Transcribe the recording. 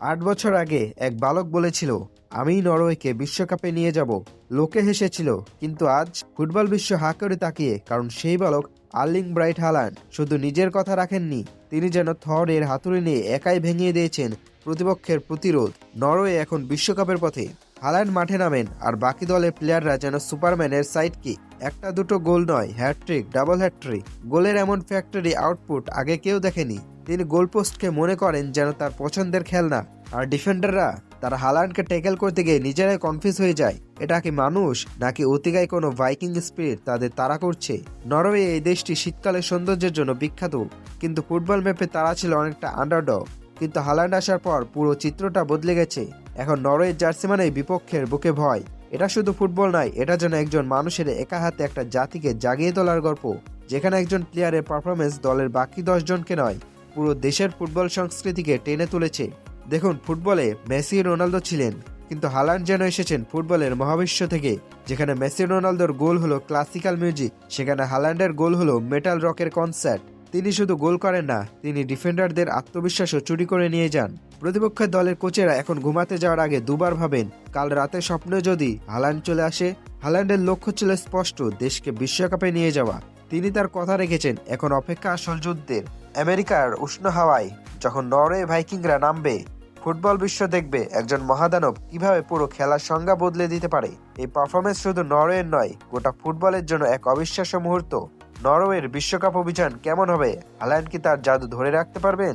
আট বছর আগে এক বালক বলেছিল, আমি নরওয়েকে বিশ্বকাপে নিয়ে যাব। লোকে হেসেছিল, কিন্তু আজ ফুটবল বিশ্ব হা করে তাকিয়ে, কারণ সেই বালক আর্লিং ব্রাইট হালান্ড শুধু নিজের কথা রাখেননি, তিনি যেন থরের হাতুড়ি নিয়ে একাই ভেঙে দিয়েছেন প্রতিপক্ষের প্রতিরোধ। নরওয়ে এখন বিশ্বকাপের পথে। হালান্ড মাঠে নামেন, আর বাকি দলের প্লেয়াররা যেন সুপারম্যানের সাইড কি একটা দুটো গোল নয় হ্যাট্রিক ডাবল হ্যাট্রিক গোলের এমন ফ্যাক্টরি আউটপুট আগে কেউ দেখেনি। তিনি গোলপোস্টকে মনে করেন যেন তার পছন্দের খেলনা, আর ডিফেন্ডাররা তারা হালান্ডকে ট্যাকেল করতে গিয়ে নিজেরাই কনফিউজ হয়ে যায়। এটা কি মানুষ, নাকি অতিগায় কোনো ভাইকিং স্পিরিট তাদের তাড়া করছে? নরওয়ে এই দেশটি শীতকালের সৌন্দর্যের জন্য বিখ্যাত, কিন্তু ফুটবল ম্যাপে তারা ছিল অনেকটা আন্ডারডগ কিন্তু হালান্ড আসার পর পুরো চিত্রটা বদলে গেছে। এখন নরওয়ের জার্সি মানেই বিপক্ষের বুকে ভয়। এটা শুধু ফুটবল নয়, এটা যেন একজন মানুষের একা হাতে একটা জাতিকে জাগিয়ে তোলার গল্প, যেখানে একজন প্লেয়ারের পারফরমেন্স দলের বাকি দশজনকে নয়। পুরো দেশের ফুটবল সংস্কৃতিকে টেনে তুলেছে। দেখুন, ফুটবলে মেসি, রোনালদো ছিলেন, কিন্তু হালান্ড যেন এসেছেন ফুটবলের মহাবিশ্ব থেকে, যেখানে মেসি, রোনালদোর গোল হলো ক্লাসিক্যাল মিউজিক, সেখানে হালান্ডের গোল হলো মেটাল রকের কনসার্ট। তিনি শুধু গোল করেন না, তিনি ডিফেন্ডারদের আত্মবিশ্বাসও চুরি করে নিয়ে যান। প্রতিপক্ষের দলের কোচেরা এখন ঘুমাতে যাওয়ার আগে দুবার ভাবেন, কাল রাতে স্বপ্নে যদি হালান্ড চলে আসে হালান্ডের লক্ষ্য ছিল স্পষ্ট, দেশকে বিশ্বকাপে নিয়ে যাওয়া। তিনি তার কথা রেখেছেন এখন অপেক্ষা আসল যুদ্ধের। আমেরিকার উষ্ণ হাওয়ায় যখন নরওয়ে ভাইকিংরা নামবে, ফুটবল বিশ্ব দেখবে একজন মহাদানব কীভাবে পুরো খেলার সংজ্ঞা বদলে দিতে পারে। এই পারফরমেন্স শুধু নরওয়ের নয়, গোটা ফুটবলের জন্য এক অবিশ্বাস্য মুহূর্ত। নরওয়ের বিশ্বকাপ অভিযান কেমন হবে হালান্ড কি তার জাদু ধরে রাখতে পারবেন?